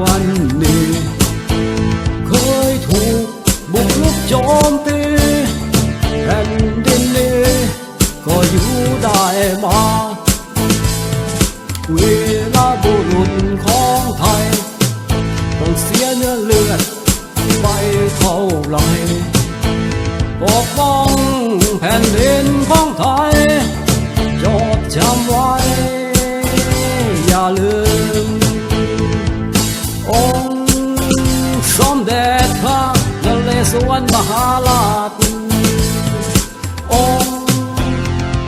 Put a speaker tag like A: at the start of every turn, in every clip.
A: quan niệm khói thù một lúc chọn tê, hẹn đến lê có dữ đại mà quê là bộ luật khó thay còn xia nữa lượt bay thâu lại. Có phong hẹn đến khó นเรศวรมหาราชองค์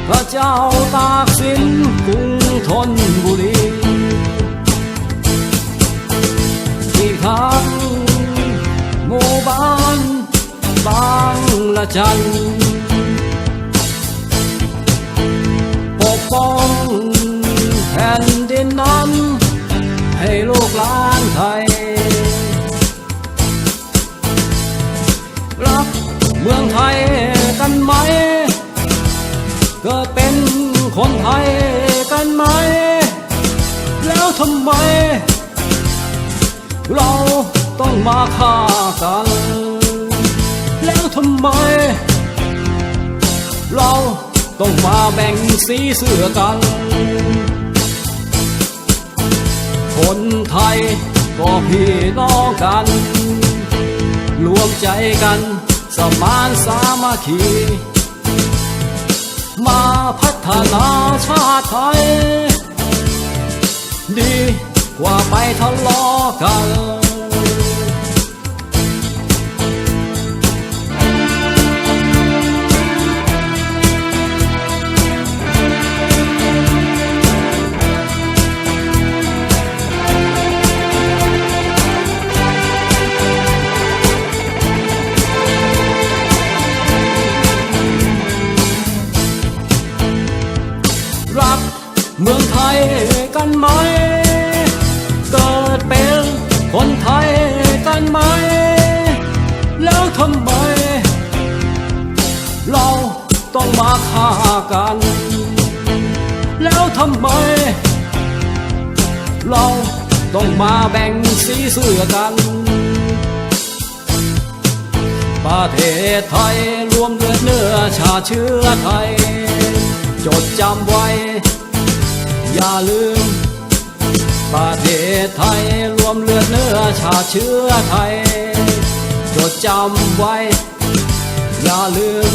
A: พระเจ้าตากสินกรุงธนบุรีอีกทั้งหมู่บ้านบางละจันปกป้องแผ่นดินนั้นให้ลูกหลานไทย เกิดเป็นคนไทยกันไหม แล้วทำไม เราต้องมาฆ่ากัน แล้วทำไม เราต้องมาแบ่งสีเสื้อกัน คนไทยก็พี่น้องกัน รวมใจกัน สมานสามัคคี มาพัฒนาชาติไทย ดีกว่าไปทะเลาะกัน รักเมืองไทยกันไหม เกิดเป็นคนไทยกันไหม แล้วทำไม เราต้องมาฆ่ากัน แล้วทำไม เราต้องมาแบ่งสีเสื้อกัน ประเทศไทยรวมเลือดเนื้อชาเชื้อไทย จดจำไว้ อย่าลืม ประเทศไทยรวมเลือดเนื้อชาเชื้อไทย จดจำไว้ อย่าลืม